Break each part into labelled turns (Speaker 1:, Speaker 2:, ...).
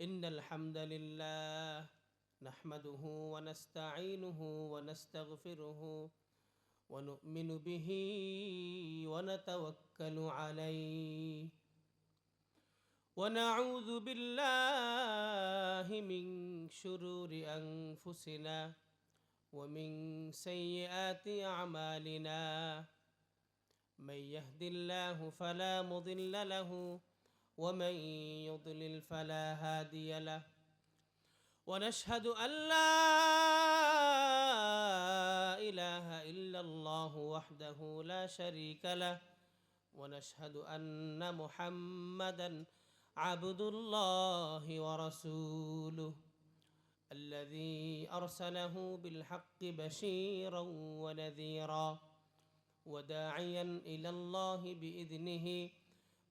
Speaker 1: إن الحمد لله نحمده ونستعينه ونستغفره ونؤمن به ونتوكل عليه ونعوذ بالله من شرور أنفسنا ومن سيئات أعمالنا من يهد الله فلا مضل له ومن يضلل فلا هادي له. ونشهد أن لا إله إلا الله وحده لا شريك له. ونشهد أن محمدا عبد الله ورسوله الذي أرسله بالحق بشيرا ونذيرا وداعيا إلى الله بإذنه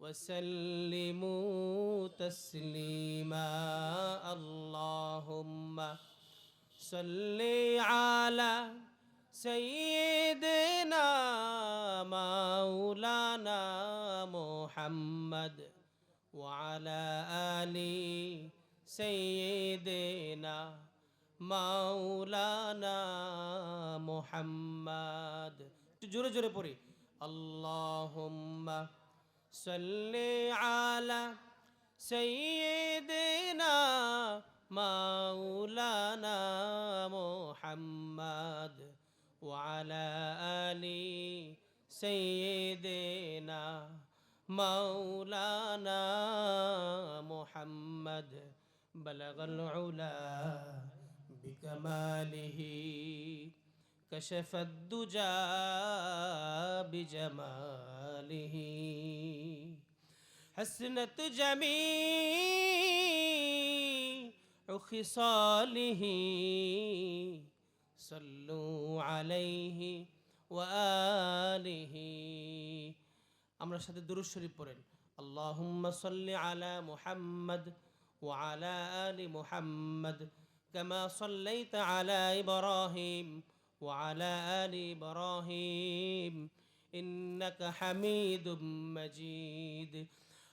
Speaker 1: وسلموا تسليما. اللهم صل على سيدنا مولانا محمد وعلى آل سيدنا مولانا محمد. جوري جوري اللهم صل على سيدنا مولانا محمد وعلى آل سيدنا مولانا محمد. بلغ العلا بكماله. كشف الدجى بجماله حسنت جميع خصاله صلوا عليه وآله আমরা সাথে দুরুদ শরীফ পড়েন আল্লাহুম্মা সাল্লি আলা মুহাম্মদ وعلى آل محمد كما صليت على إبراهيم وعلى آل إبراهيم إنك حميد مجيد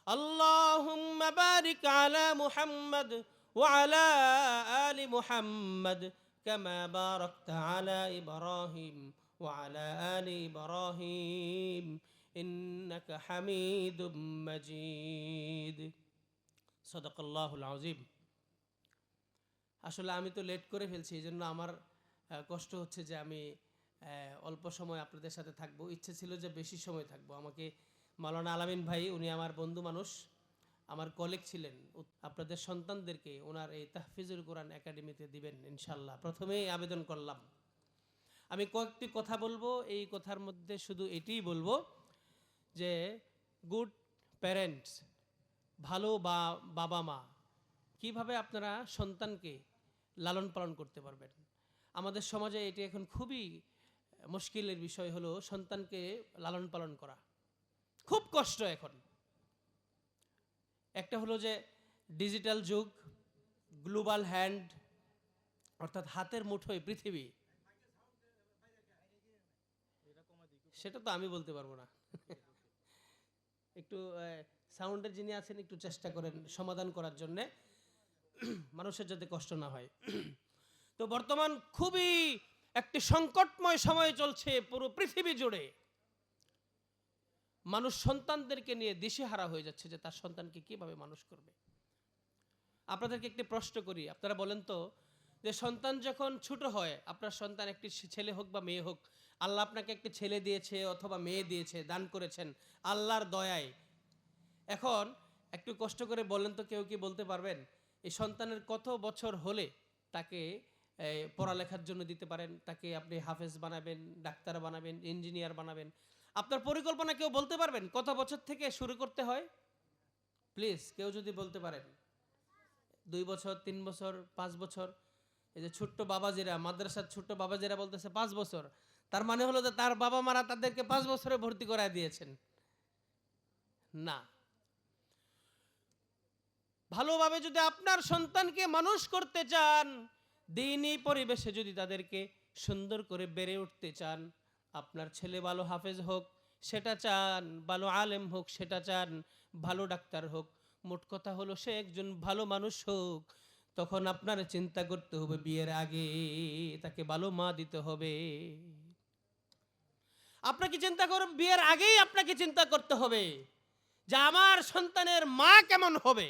Speaker 1: اللهم بارك على محمد وعلى آل محمد كما باركت على إبراهيم وعلى آل إبراهيم إنك حميد مجيد صدق الله العظيم আসলে আমি তো লেট করে ফেলছি এই জন্য আমার আহ, কষ্ট হচ্ছে যে আমি অল্প সময় আপনাদের সাথে থাকব। ইচ্ছে ছিল যে বেশি সময় থাকব। আমাকে মালানা আলামিন ভাই, উনি আমার বন্ধু মানুষ, আমার কলিগ ছিলেন। আপনাদের সন্তানদেরকে ওনার এই তাহফিজুল কোরআন একাডেমিতে দিবেন ইনশাল্লাহ প্রথমেই আবেদন করলাম। আমি কয়েকটি কথা বলব। এই কথার মধ্যে শুধু এটিই বলব যে গুড প্যারেন্টস ভালো বা বাবা মা কীভাবে আপনারা সন্তানকে লালন পালন করতে পারবেন? আমাদের সমাজে এটি এখন খুবই মুশকিলের বিষয় হলো সন্তানকে লালন পালন করা। খুব কষ্ট এখন। একটা হলো যে ডিজিটাল যুগ, গ্লোবাল হ্যান্ড, অর্থাৎ হাতের মুঠোয় পৃথিবী। সেটা তো আমি বলতে পারব না। একটু সাউন্ডের যিনি আছেন, একটু চেষ্টা করেন সমাধান করার জন্যে। মানুষের যাতে কষ্ট না হয়। তো বর্তমান খুবই একটি সংকটময় সময় চলছে পুরো পৃথিবী জুড়ে। মানুষ সন্তানদেরকে নিয়ে দিশেহারা হয়ে যাচ্ছে যে তার সন্তানকে কীভাবে মানুষ করবে। আপনাদেরকে একটি প্রশ্ন করি, আপনারা বলেন তো যে সন্তান যখন ছোট হয়, আপনার সন্তান একটি ছেলে হোক বা মেয়ে হোক, আল্লাহ আপনাকে একটি ছেলে দিয়েছে অথবা মেয়ে দিয়েছে, দান করেছেন, আল্লাহর দয়ায়। এখন একটু কষ্ট করে বলেন তো কেউ কি বলতে পারবেন? এই সন্তানের কত বছর হলে তাকে পড়ালেখার জন্য দিতে পারেন, তাকে আপনি হাফেজ বানাবেন, ডাক্তার বানাবেন ইঞ্জিনিয়ার বানাবেন। আপনার পরিকল্পনা কেউ বলতে পারবেন? কত বছর থেকে শুরু করতে হয়? প্লিজ কেউ যদি বলতে পারেন। দুই বছর, তিন বছর, পাঁচ বছর? এই যে ছোট্ট বাবাজিরা, মাদ্রাসার ছোট্ট বাবাজিরা বলতেছে, পাঁচ বছর। তার মানে হলো যে তার বাবা মারা তাদেরকে পাঁচ বছরে ভর্তি করায় দিয়েছেন। না। ভালোভাবে যদি আপনার সন্তানকে মানুষ করতে চান দিনই পরিবেশে যদি তাদেরকে সুন্দর করে বেড়ে উঠতে চান, আপনার ছেলে ভালো হাফেজ হোক, সেটা চান, ভালো আলেম হোক, সেটা চান, ভালো ডাক্তার হোক, মোট কথা হলো সে একজন ভালো মানুষ হোক, তখন আপনার চিন্তা করতে হবে বিয়ের আগে তাকে ভালো মা দিতে হবে। আপনাকে চিন্তা করুন, বিয়ের আগেই আপনাকে চিন্তা করতে হবে যে আমার সন্তানের মা কেমন হবে।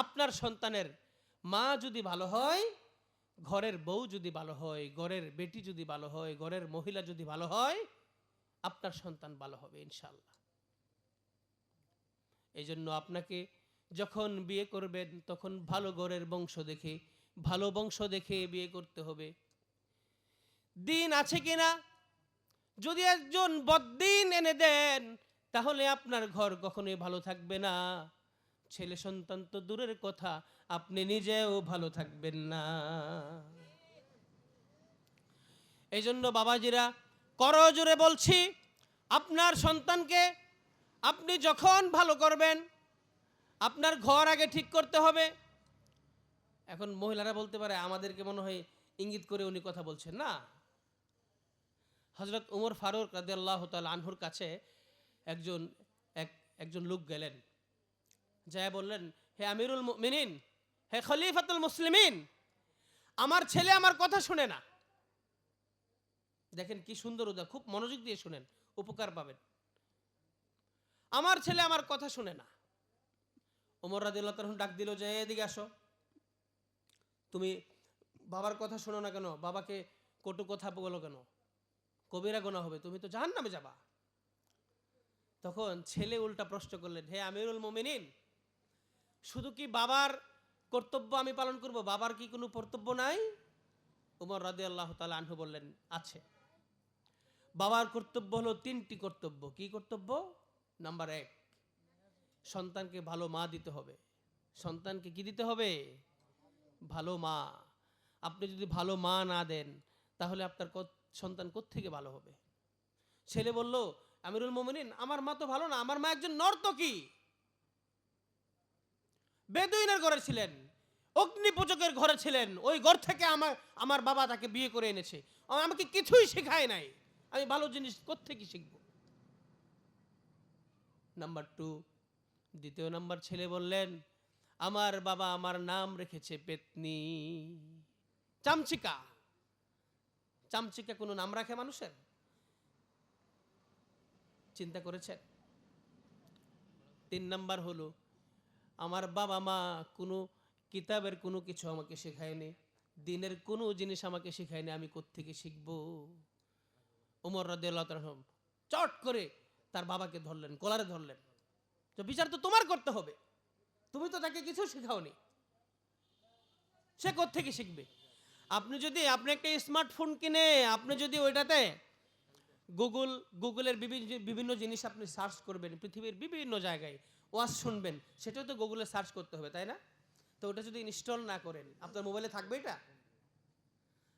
Speaker 1: আপনার সন্তানের মা যদি ভালো হয়, ঘরের বউ যদি ভালো হয়, ঘরের বেটি যদি ভালো হয়, ঘরের মহিলা যদি ভালো হয়, আপনার সন্তান ভালো হবে ইনশাল্লাহ এই জন্য আপনাকে যখন বিয়ে করবেন, তখন ভালো ঘরের বংশ দেখে, ভালো বংশ দেখে বিয়ে করতে হবে। দিন আছে কিনা? যদি একজন বদ্দিন এনে দেন, তাহলে আপনার ঘর কখনোই ভালো থাকবে না। ছেলে সন্তান তো দূরের কথা, আপনি নিজেও ভালো থাকবেন না। এই জন্য বাবাজিরা করজোরে বলছি, আপনার সন্তানকে আপনি যখন ভালো করবেন, আপনার ঘর আগে ঠিক করতে হবে। এখন মহিলারা বলতে পারে, আমাদেরকে মনে হয় ইঙ্গিত করে উনি কথা বলছেন না। হজরত উমর ফারুক রাদে আল্লাহ আনহুর কাছে একজন, এক, একজন লোক গেলেন। যায় বললেন, হে আমিরুল মিনিন হে খলিফাতুল মুসলিমিন, আমার ছেলে আমার কথা শুনে না। দেখেন কি সুন্দর উদা খুব মনোযোগ দিয়ে শুনেন, উপকার পাবেন। আমার ছেলে আমার কথা শুনে না। ওমর রাদিল্লাহ তখন ডাক দিল যে এদিকে আসো। তুমি বাবার কথা শোনো না কেন? বাবাকে কটু কথা বলো কেন? কবিরা গোনা হবে, তুমি তো জাহান নামে যাবা। তখন ছেলে উল্টা প্রশ্ন করলেন, হে আমিরুল মোমিনিন শুধু কি বাবার কর্তব্য আমি পালন করব? বাবার কি কোনো কর্তব্য নাই? উমর রাদে আল্লাহ তালা আনহু বললেন, আছে। বাবার কর্তব্য হলো তিনটি কর্তব্য। কি কর্তব্য? নাম্বার এক, সন্তানকে ভালো মা দিতে হবে। সন্তানকে কি দিতে হবে? ভালো মা। আপনি যদি ভালো মা না দেন, তাহলে আপনার সন্তান থেকে ভালো হবে? ছেলে বলল, আমিরুল মোমিনিন, আমার মা তো ভালো না, আমার মা একজন নর্তকী। বেদুইনের ঘরে ছিলেন। অগ্নি পূজকের ঘরে ছিলেন। ওই ঘর থেকে আমার আমার বাবা তাকে বিয়ে করে এনেছে। আমাকে কিছুই শেখায় নাই। আমি ভালো জিনিস কোত্থেকে শিখব? নাম্বার টু দ্বিতীয় নাম্বার ছেলে বললেন, আমার বাবা আমার নাম রেখেছে পেতনি। চামচিকা। চামচিকা কোনো নাম রাখে মানুষের? চিন্তা করেছেন? তিন নাম্বার হলো আমার বাবা মা কোনো কিতাবের কোনো কিছু আমাকে শেখায়নি, দিনের কোনো জিনিস আমাকে শেখায়নি, আমি কোত্থেকে শিখব? রাদিয়াল্লাহু তাআলা চট করে তার বাবাকে ধরলেন, কলারে ধরলেন। তো বিচার তো তোমার করতে হবে, তুমি তো তাকে কিছু শেখাওনি। সে কোত্থেকে শিখবে? আপনি যদি, আপনি একটা স্মার্টফোন কিনে, আপনি যদি ওইটাতে গুগল, গুগলের বিভিন্ন বিভিন্ন জিনিস আপনি সার্চ করবেন, পৃথিবীর বিভিন্ন জায়গায় ওয়াজ শুনবেন, সেটাও তো গুগলে সার্চ করতে হবে, তাই না? তো ওটা যদি ইনস্টল না করেন, আপনার মোবাইলে থাকবে এটা?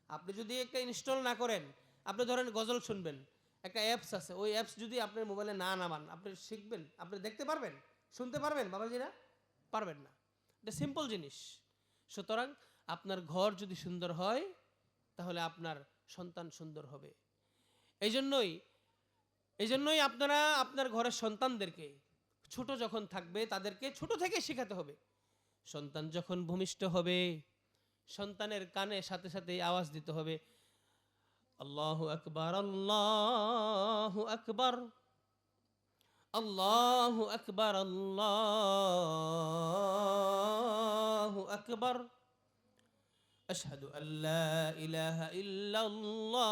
Speaker 1: আপনি যদি একটা ইনস্টল না করেন, আপনি ধরেন গজল শুনবেন, একটা অ্যাপস আছে, ওই অ্যাপস যদি আপনার মোবাইলে না নামান, আপনি শিখবেন, আপনি দেখতে পারবেন, শুনতে পারবেন, বাবাজিরা? পারবেন না। এটা সিম্পল জিনিস। সুতরাং আপনার ঘর যদি সুন্দর হয়, তাহলে আপনার সন্তান সুন্দর হবে। এই জন্যই এই জন্যই আপনারা আপনার ঘরের সন্তানদেরকে ছোট যখন থাকবে তাদেরকে ছোট থেকে শেখাতে হবে সন্তান যখন ভূমিষ্ঠ হবে সন্তানের কানে সাথে সাথে আওয়াজ দিতে হবে আল্লাহ আকবার আল্লাহ আকবার আল্লাহ আকবার আল্লাহ আকবার أشهد أن لا إله إلا الله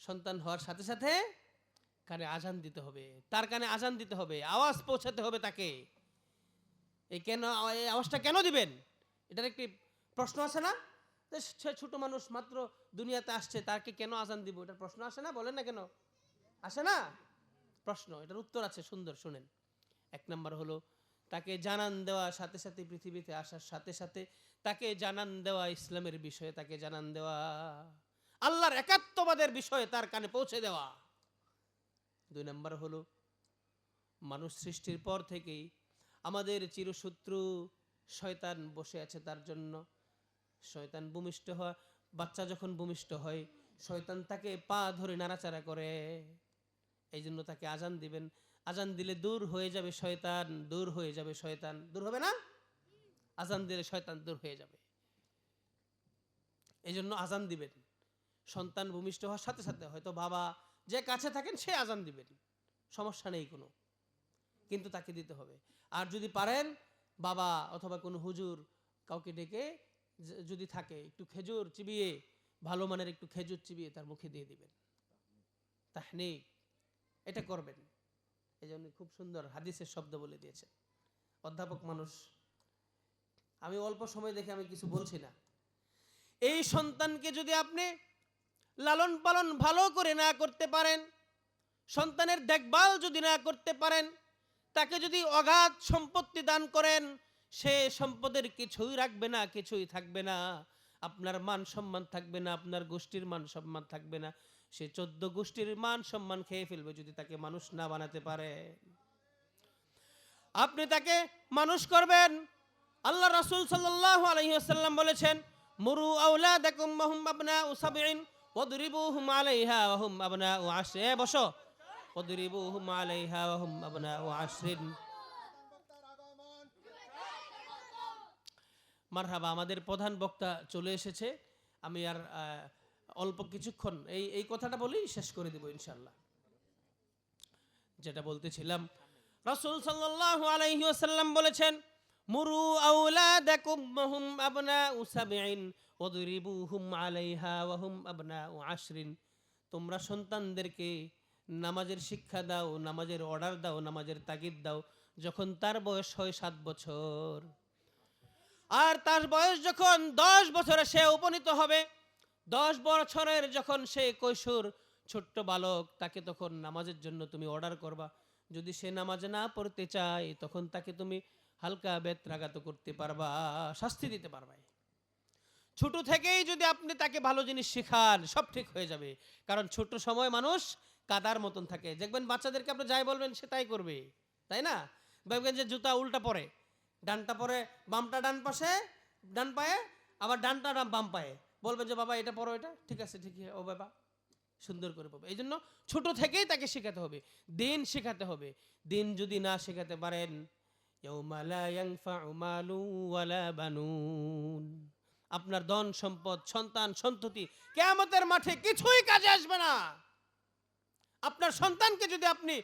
Speaker 1: সন্তান হওয়ার সাথে সাথে কানে আজান দিতে হবে, তার কানে আজান দিতে হবে, আওয়াজ পৌঁছাতে হবে তাকে। এই কেন, এই আওয়াজটা কেন দিবেন? এটার একটি প্রশ্ন আছে না? সে ছোট মানুষ মাত্র দুনিয়াতে আসছে তাকে কেন আজান দিব? এটার প্রশ্ন আসে না? বলেন না কেন? আসে না? প্রশ্ন, এটার উত্তর আছে, সুন্দর, শুনেন। এক নম্বর হলো, তাকে জানান দেওয়া সাথে সাথে পৃথিবীতে আসার সাথে সাথে তাকে জানান দেওয়া ইসলামের বিষয়ে, তাকে জানান দেওয়া আল্লাহর একাত্মবাদের বিষয়ে তার কানে পৌঁছে দেওয়া। দুই নম্বর হলো, মানুষ সৃষ্টির পর থেকেই আমাদের চিরশত্রু শয়তান বসে আছে তার জন্য। শয়তান ভূমিষ্ঠ হওয়া, বাচ্চা যখন ভূমিষ্ঠ হয়, শয়তান তাকে পা ধরে নাড়াচাড়া করে। এই জন্য তাকে আজান দিবেন। আজান দিলে দূর হয়ে যাবে শয়তান, দূর হয়ে যাবে শয়তান। দূর হবে না? আজান দিলে শয়তান দূর হয়ে যাবে। এই জন্য আজান দিবেন। সন্তান ভূমিষ্ঠ হওয়ার সাথে সাথে হয়তো বাবা যে কাছে থাকেন, সে আজান দিবেন সমস্যা নেই কোনো। কিন্তু তাকে দিতে হবে। আর যদি পারেন, বাবা অথবা কোনো হুজুর কাউকে ডেকে যদি থাকে, একটু খেজুর চিবিয়ে, ভালো মানের একটু খেজুর চিবিয়ে তার মুখে দিয়ে দিবেন। তাহনিক, এটা করবেন। এই জন্য খুব সুন্দর হাদিসের শব্দ বলে দিয়েছেন। অধ্যাপক মানুষ, আমি অল্প সময় দেখে আমি কিছু বলছি না। এই সন্তানকে যদি আপনি লালন পালন ভালো করে না করতে পারেন, সন্তানের দেখভাল যদি না করতে পারেন, তাকে যদি অগাধ সম্পত্তি দান করেন, সে সম্পদের কিছুই রাখবে না, কিছুই থাকবে না। আপনার মান সম্মান থাকবে না, আপনার গোষ্ঠীর মান সম্মান থাকবে না। সে চোদ্দ গোষ্ঠীর মান সম্মান খেয়ে ফেলবে যদি তাকে মানুষ না বানাতে পারে। আপনি তাকে মানুষ করবেন। আল্লাহ রাসূল সাল্লাল্লাহু আলাইহি ওয়াসাল্লাম বলেছেন, মুরু আওলাদাকুম ওয়াহুম আবনাউ সাবঈন ওয়াদরিবুহুম আলাইহা ওয়াহুম আবনাউ আশর। এ, বসো। ওয়াদরিবুহুম আলাইহা ওয়াহুম আবনাউ আশরিন মারহাবা, আমাদের প্রধান বক্তা চলে এসেছে। আমি আর অল্প কিছুক্ষণ এই এই কথাটা বলেই শেষ করে দেব ইনশাল্লাহ যেটা বলতেছিলাম, রাসূল সাল্লাল্লাহু আলাইহি ওয়াসাল্লাম বলেছেন মুরু আওলাদাকুম ওয়াহুম আবনাউ সাবঈন ওয়াদরিবুহুম আলাইহা ওয়াহুম আবনাউ আশরিন। তোমরা সন্তানদেরকে নামাজের শিক্ষা দাও, নামাজের অর্ডার দাও, নামাজের তাগিদ দাও, যখন তার বয়স হয় সাত বছর। আর তার বয়স যখন দশ বছরে সে উপনীত হবে, দশ বছরের যখন সে কৈশোর ছোট্ট বালক, তাকে তখন নামাজের জন্য তুমি অর্ডার করবা। যদি সে নামাজ না পড়তে চায়, তখন তাকে তুমি হালকা বেত্রাঘাত করতে পারবা, শাস্তি দিতে পারবা ছোট থেকেই যদি আপনি তাকে ভালো জিনিস শেখান, সব ঠিক হয়ে যাবে। কারণ ছোট সময় মানুষ কাদার মতন থাকে। দেখবেন বাচ্চাদেরকে আপনি যাই বলবেন, সে তাই করবে। তাই না? দেখবেন যে জুতা উল্টা পরে। ডানটা পরে, বামটা ডান পাশে, ডান পায়ে, আবার ডানটা ডান বাম পায়ে। বলবেন যে, বাবা, এটা পরো, এটা? ঠিক আছে ঠিক আছে ও বাবা, সুন্দর করে পাবে এই জন্য ছোট থেকেই তাকে শেখাতে হবে। দিন শেখাতে হবে। দিন যদি না শেখাতে পারেন আপনার ধন সম্পদ, সন্তান, সন্ততি কেয়ামতের মাঠে কিছুই কাজে আসবে না। আপনার সন্তানকে যদি আপনি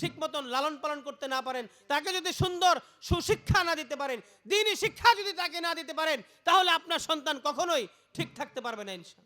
Speaker 1: ঠিক মতন লালন পালন করতে না পারেন, তাকে যদি সুন্দর সুশিক্ষা না দিতে পারেন, দিনই শিক্ষা যদি তাকে না দিতে পারেন, তাহলে আপনার সন্তান কখনোই ঠিক থাকতে পারবে না ইনশাল্লাহ